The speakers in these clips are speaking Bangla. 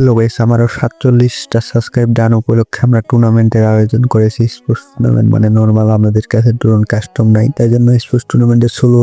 হ্যালো গাইস আমারও সাতচল্লিশটা সাবস্ক্রাইব ডান উপলক্ষে আমরা টুর্নামেন্টের আয়োজন করেছি। স্পোর্টস টুর্নামেন্ট মানে নর্মাল আমাদের কাছে ড্রোন কাস্টম নাই, তাই জন্য স্পোর্টস টুর্নামেন্টের ষোলো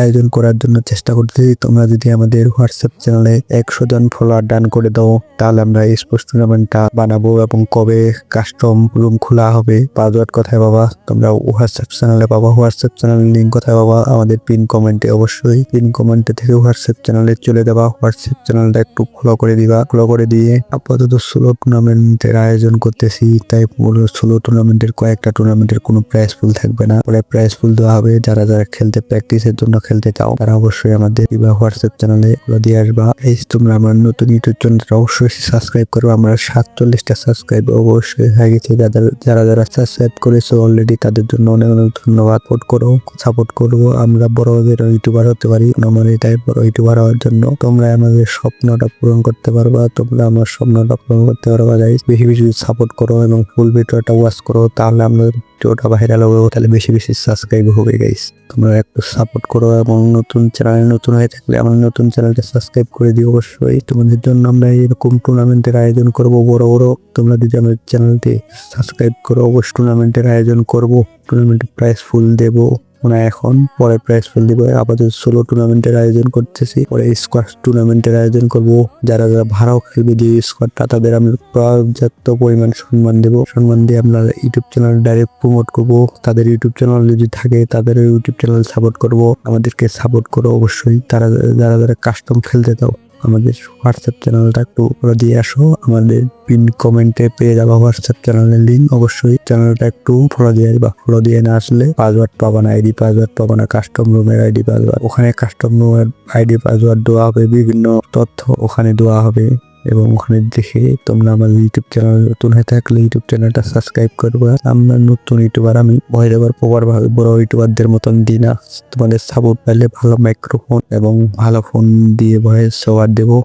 আয়োজন করার জন্য চেষ্টা করতেছি। তোমরা যদি আমাদের হোয়াটসঅ্যাপ চ্যানেলে একশো জন ফলোয়ার ডান করে দাও, তাহলে আমরা স্পোর্টস টুর্নামেন্টটা বানাবো এবং কবে কাস্টম রুম খোলা হবে পাসওয়ার্ড কোথায় পাবা, তোমরা হোয়াটসঅ্যাপ চ্যানেলে পাবা। হোয়াটসঅ্যাপ চ্যানেলের লিঙ্ক কোথায় পাবা, আমাদের পিন কমেন্টে অবশ্যই পিন কমেন্টে থেকে হোয়াটসঅ্যাপ চ্যানেলে চলে যাবা। হোয়াটসঅ্যাপ চ্যানেলটা একটু ফলো করে দিবা। ফলো করে দিয়ে আপাতত ষোলো টুর্নামেন্টের আয়োজন করতেছি, তাই পুরো ষোলো টুর্নামেন্টের কয়েকটা টুর্নামেন্টের কোনো প্রাইস ফুল থাকবে না। পরে প্রাইস ফুল দেওয়া হবে, যারা যারা খেলতে প্র্যাকটিসের জন্য খেলতে চাও, তারা অবশ্যই আমাদের হোয়াটসঅ্যাপ চ্যানেলে দিয়ে আসবা। এই তোমরা আমার নতুন ইউটিউব চ্যানেলটা অবশ্যই সাবস্ক্রাইব করব আমরা সাতচল্লিশটা সাবস্ক্রাইব অবশ্যই হয়ে গেছে। যাদের যারা যারা সাবস্ক্রাইব করেছ অলরেডি তাদের জন্য অনেক অনেক ধন্যবাদ। সাপোর্ট করো সাপোর্ট করব আমরা বড়দের ইউটিউবার হতে পারি। আমার এটাই বড় ইউটিউবার হওয়ার জন্য তোমরা আমাদের স্বপ্নটা পূরণ করতে পারবা। তোমরা আমার স্বপ্নটা পূরণ করতে পারবা গাইস বেশি বেশি সাপোর্ট করো এবং ফুল ভিডিওটা ওয়াচ করো, তাহলে আমাদের ভিডিওটা ভাইরাল হবে তাহলে বেশি বেশি সাবস্ক্রাইব হবে গাইস তোমরা একটু সাপোর্ট করো এবং নতুন চ্যানেল নতুন হয়ে থাকলে আমার নতুন চ্যানেলটা সাবস্ক্রাইব করে দিও অবশ্যই। তোমাদের জন্য আমরা এরকম টুর্নামেন্টের আয়োজন করব, বড় বড়। তোমরা যদি আমার চ্যানেলটি সাবস্ক্রাইব করো, অবশ্যই টুর্নামেন্টের আয়োজন করব। টুর্নামেন্টের প্রাইস ফুল দেবো। মানে এখন পরে প্রাইজ ফুল দিব। আপাতত ষোলো টুর্নামেন্টের আয়োজন করতেছি। পরে স্কোয়াড টুর্নামেন্টের আয়োজন করব। যারা যারা ভাড়াও খেলবে যে স্কোয়াডটা তাদের আমি পর্যাপ্ত পরিমাণ সম্মান দেব। সম্মান দিয়ে আমরা ইউটিউব চ্যানেল ডাইরেক্ট প্রমোট করব। তাদের ইউটিউব চ্যানেল যদি থাকে, তাদের ইউটিউব চ্যানেল সাপোর্ট করব। আমাদেরকে সাপোর্ট করো অবশ্যই। তারা যারা যারা কাস্টম খেলতে চাও আমাদের হোয়াটসঅ্যাপ চ্যানেলটা একটু করে দিয়ে আসো। আমাদের পিন কমেন্টে পেয়ে যাব হোয়াটসঅ্যাপ চ্যানেলের লিঙ্ক অবশ্যই চ্যানেলটা একটু ফলো দিয়ে আসবা। ফলো দিয়ে না আসলে পাসওয়ার্ড পাবা না আইডি পাসওয়ার্ড পাবা না কাস্টম রুমের আইডি পাসওয়ার্ড ওখানে কাস্টম রুমের আইডি পাসওয়ার্ড দেওয়া হবে, বিভিন্ন তথ্য ওখানে দেওয়া হবে। এবং ওখানে দেখে তোমরা আমার ইউটিউব চ্যানেল নতুন হয়ে থাকলে ইউটিউব চ্যানেলটা সাবস্ক্রাইব করবে। আমরা নতুন ইউটিউবার আমি ভয় দেবার প্রবার ভাবে বড় ইউটিউবারদের মতন দিই না। তোমাদের সাপোর্ট পাইলে ভালো মাইক্রোফোন এবং ভালো ফোন দিয়ে ভয়েস ওভার দেবো।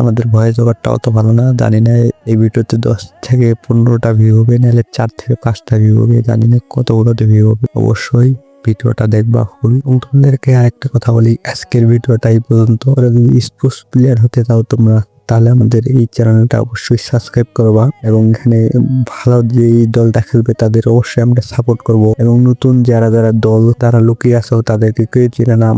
আমাদের ভয়েস ওভারটা অত ভালো না, জানি না এই ভিডিওতে দশ থেকে পনেরোটা ভিউ হবে, নাহলে চার থেকে পাঁচটা ভিউ হবে, জানি না কতগুলোতে ভিউ হবে। অবশ্যই ভিডিওটা দেখবা ফুল এবং তোমাদেরকে আরেকটা কথা বলি, আজকের ভিডিওটা এই পর্যন্ত। স্পোর্টস প্লেয়ার হতে চাও তোমরা তাহলে আমাদের এই চ্যানেলটা অবশ্যই সাবস্ক্রাইব করবা এবং এখানে ভালো যে দল খেলবে তাদের অবশ্যই আমরা সাপোর্ট করব। এবং নতুন যারা যারা দল, তারা লুকিয়ে আছো তাদেরকে কেউ চিনে না।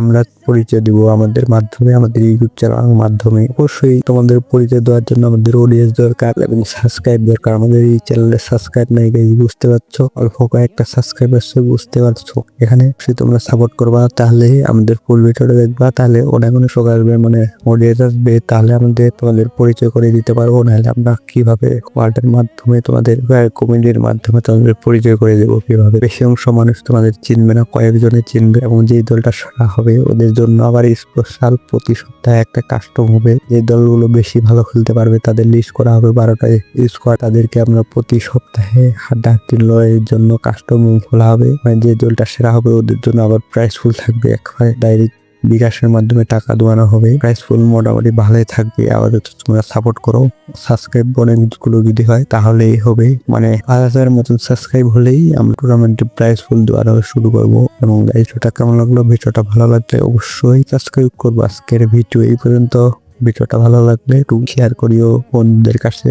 আমরা পরিচয় দিব আমাদের মাধ্যমে, আমাদের ইউটিউব চ্যানেলের মাধ্যমে। অবশ্যই তোমাদের পরিচয় দেওয়ার জন্য আমাদের অডিয়েন্স দরকার এবং সাবস্ক্রাইব দরকার। আমাদের এই চ্যানেলে সাবস্ক্রাইব নাই গাইজ বুঝতে পারছ? অল্প কয়েকটা সাবস্ক্রাইব আসছে বুঝতে পারছ? এখানে সে তোমরা সাপোর্ট করবা, তাহলে আমাদের ফুল ভিডিওটা দেখবা। তাহলে অনেক অনেক শোক আসবে মানে অডিয়েন্স আসবে। তাহলে আমাদের, তোমাদের পরিচয় করে দিতে পারব। নাহলে আমরা কীভাবে ওয়ার্ডের মাধ্যমে, তোমাদের কমেডির মাধ্যমে তোমাদের পরিচয় করে দেবো কীভাবে? বেশি অংশ মানুষ তোমাদের চিনবে না, কয়েকজনে চিনবে এবং যেই দলটা সারা হবে, ওদের জন্য আবার স্পেশাল প্রতি সপ্তাহে একটা কাস্টম হবে। যে দলগুলো বেশি ভালো খেলতে পারবে তাদের লিস্ট করা হবে বারোটা স্কোয়াড তাদেরকে আমরা প্রতি সপ্তাহে হাড্ডা হাড্ডাহাড্ডি লড়াইয়ের জন্য কাস্টম খোলা হবে। মানে যে দলটা সেরা হবে ওদের জন্য আবার প্রাইস ফুল থাকবে একবারে ডাইরেক্ট বিকাশের মাধ্যমে টাকা দেওয়ানো হবে। প্রাইস ফুল মোটামুটি ভালোই থাকবে। আপাতত তোমরা সাপোর্ট করো। সাবস্ক্রাইব অনেকগুলো যদি হয়, তাহলেই হবে। মানে পাঁচ হাজারের মতন সাবস্ক্রাইব হলেই আমরা টুর্নামেন্টে প্রাইস ফুল দেওয়ার শুরু করব। এবং ভিডিওটা কেমন লাগল? ভিডিওটা ভালো লাগলে অবশ্যই সাবস্ক্রাইব করব। আজকের ভিডিও এই পর্যন্ত। ভিডিওটা ভালো লাগলে একটু শেয়ার করিও বন্ধুদের কাছে।